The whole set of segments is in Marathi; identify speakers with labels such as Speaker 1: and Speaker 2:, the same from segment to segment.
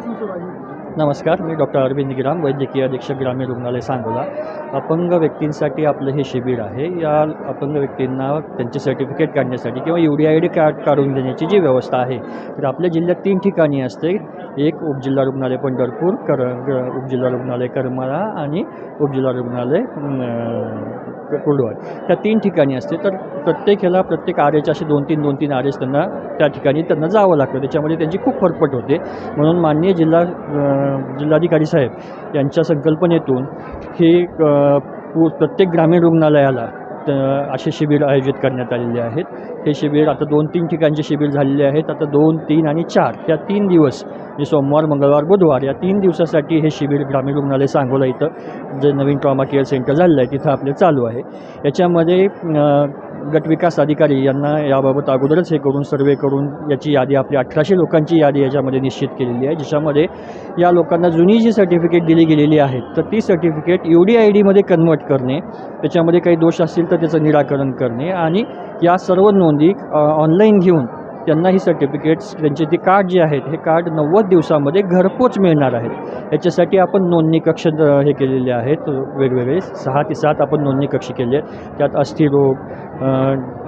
Speaker 1: कधीपासून सुरू आहे
Speaker 2: नमस्कार मी डॉक्टर अरविंद गिराम वैद्यकीय अधीक्षक ग्रामीण रुग्णालय सांगोला. अपंग व्यक्तींसाठी आपलं हे शिबिर आहे. या अपंग व्यक्तींना त्यांचे सर्टिफिकेट काढण्यासाठी किंवा U D I D card काढून देण्याची जी व्यवस्था आहे तर आपल्या जिल्ह्यात तीन ठिकाणी असते. एक उपजिल्हा रुग्णालय पंढरपूर कर उपजिल्हा रुग्णालय करमाळा आणि उपजिल्हा रुग्णालय अं, कुर्डवाड. त्या तीन ठिकाणी असते. तर प्रत्येक ह्याला प्रत्येक आरेचे असे दोन तीन दोन तीन आर एच त्यांना त्या ठिकाणी त्यांना जावं लागतं. त्याच्यामध्ये त्यांची खूप फरफट होते. म्हणून माननीय जिल्हा जिल्हाधिकारी साहेब यांच्या संकल्पनेतून हे पू- प्रत्येक ग्रामीण रुग्णालयाला असे शिबिर आयोजित करण्यात आलेले आहेत. हे शिबिर आता दोन तीन ठिकाणचे शिबिर झालेले आहेत. आता दोन तीन आणि चार या तीन दिवस म्हणजे सोमवार मंगळवार बुधवार या तीन दिवसासाठी हे शिबिर ग्रामीण रुग्णालय सांगोला इथं जे नवीन ट्रॉमा केअर सेंटर झालेलं आहे तिथं आपले चालू आहे. याच्यामध्ये गटविकास अधिकारी यांना याबाबत अगोदरच हे करून सर्वे करून याची यादी आपली अठराशे लोकांची यादी याच्यामध्ये निश्चित केलेली आहे ज्याच्यामध्ये या लोकांना जुनी जी सर्टिफिकेट दिली गेलेली आहेत तर ती सर्टिफिकेट यू डी आय डीमध्ये कन्वर्ट करणे त्याच्यामध्ये काही दोष असतील तर त्याचं निराकरण करणे आणि या सर्व नोंदी ऑनलाईन घेऊन त्यांना ही सर्टिफिकेट्स त्यांचे ते कार्ड जे आहेत हे कार्ड नव्वद दिवसामध्ये घरपोच मिळणार आहेत. याच्यासाठी आपण नोंदणी कक्ष हे केलेले आहेत वेगवेगळे. सहा ते सात आपण नोंदणी कक्ष केले. आहेत त्यात अस्थिरोग अ,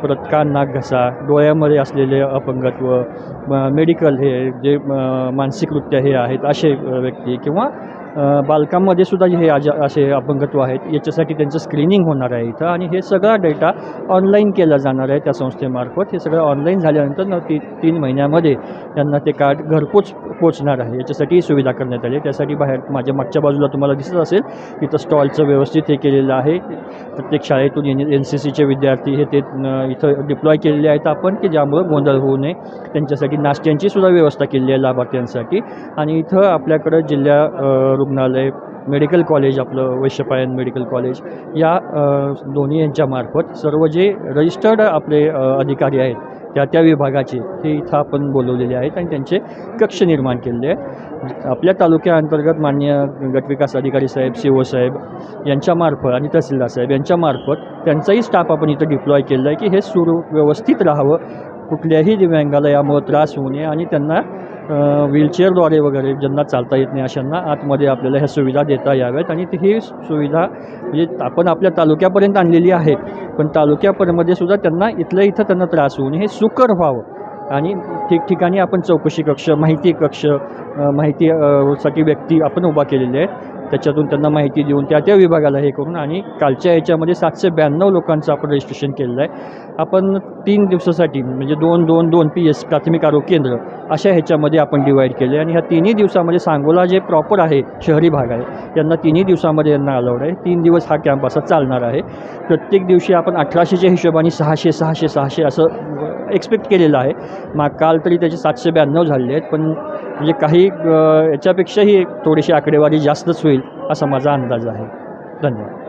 Speaker 2: परत कान नाक घसा डोळ्यामध्ये असलेले अपंगत्व म- मेडिकल हे जे मानसिकरित्या हे आहेत असे व्यक्ती किंवा बालकांमध्ये सुद्धा हे आजा असे अपंगत्व आहेत. याच्यासाठी त्यांचं स्क्रीनिंग होणार आहे इथं आणि हे सगळा डेटा ऑनलाईन केला जाणार आहे त्या संस्थेमार्फत. हे सगळं ऑनलाईन झाल्यानंतर न ती तीन महिन्यामध्ये त्यांना ते कार्ड घरपोच पोचणार आहे. याच्यासाठी ही सुविधा करण्यात आली. आहे त्यासाठी बाहेर माझ्या मागच्या बाजूला तुम्हाला दिसत असेल तिथं स्टॉलचं व्यवस्थित हे केलेलं आहे. प्रत्येक शाळेतून एन एन सी सीचे विद्यार्थी हे ते इथं डिप्लॉय केलेले आहेत आपण की ज्यामुळं गोंधळ होऊ नये. त्यांच्यासाठी नाश्त्यांची सुद्धा व्यवस्था केलेली आहे लाभार्थ्यांसाठी. आणि इथं आपल्याकडं जिल्हा रुग्णालय मेडिकल कॉलेज आपलं वैश्यपायन मेडिकल कॉलेज या दोन्ही यांच्यामार्फत सर्व जे रजिस्टर्ड आपले अधिकारी आहेत त्या त्या विभागाचे हे इथं आपण बोलवलेले आहेत आणि त्यांचे कक्ष निर्माण केलेले आहे आपल्या तालुक्याअंतर्गत मान्य गटविकास अधिकारी साहेब सी ओ साहेब यांच्यामार्फत आणि तहसीलदार साहेब यांच्यामार्फत त्यांचाही स्टाफ आपण इथं डिप्लॉय केलेला आहे की हे सुरू व्यवस्थित राहावं. कुठल्याही दिव्यांगाला यामुळं त्रास होऊ नये आणि त्यांना व्हीलचेअरद्वारे वगैरे ज्यांना चालता येत नाही अशांना आतमध्ये आपल्याला ह्या सुविधा देता याव्यात आणि ती ही सुविधा म्हणजे आपण आपल्या तालुक्यापर्यंत आणलेली आहे पण तालुक्यापर्यंतमध्ये सुद्धा त्यांना इथल्या इथं त्यांना त्रास होऊन हे सुकर व्हावं. आणि ठिकठिकाणी आपण चौकशी कक्ष माहिती कक्ष माहिती साठी व्यक्ती आपण उभा केलेले आहेत. त्याच्यातून त्यांना माहिती देऊन त्या त्या विभागाला हे करून आणि कालच्या याच्यामध्ये सातशे ब्याण्णव लोकांचं आपण रजिस्ट्रेशन केलेलं आहे. आपण तीन दिवसासाठी म्हणजे दोन दोन दोन पी एस प्राथमिक आरोग्य केंद्र अशा ह्याच्यामध्ये आपण डिवाईड केले आणि ह्या तिन्ही दिवसामध्ये सांगोला जे प्रॉपर आहे शहरी भाग आहे यांना तिन्ही दिवसामध्ये यांना अलाउड आहे. तीन दिवस हा कॅम्प असा चालणार आहे. प्रत्येक दिवशी आपण अठराशेच्या हिशोबाने सहाशे सहाशे सहाशे असं एक्सपेक्ट केलेलं आहे. मग काल तरी त्याचे सातशे ब्याण्णव झाले आहेत पण म्हणजे काही याच्यापेक्षाही थोडीशी आकडेवारी जास्तच होईल असा माझा अंदाज आहे. धन्यवाद.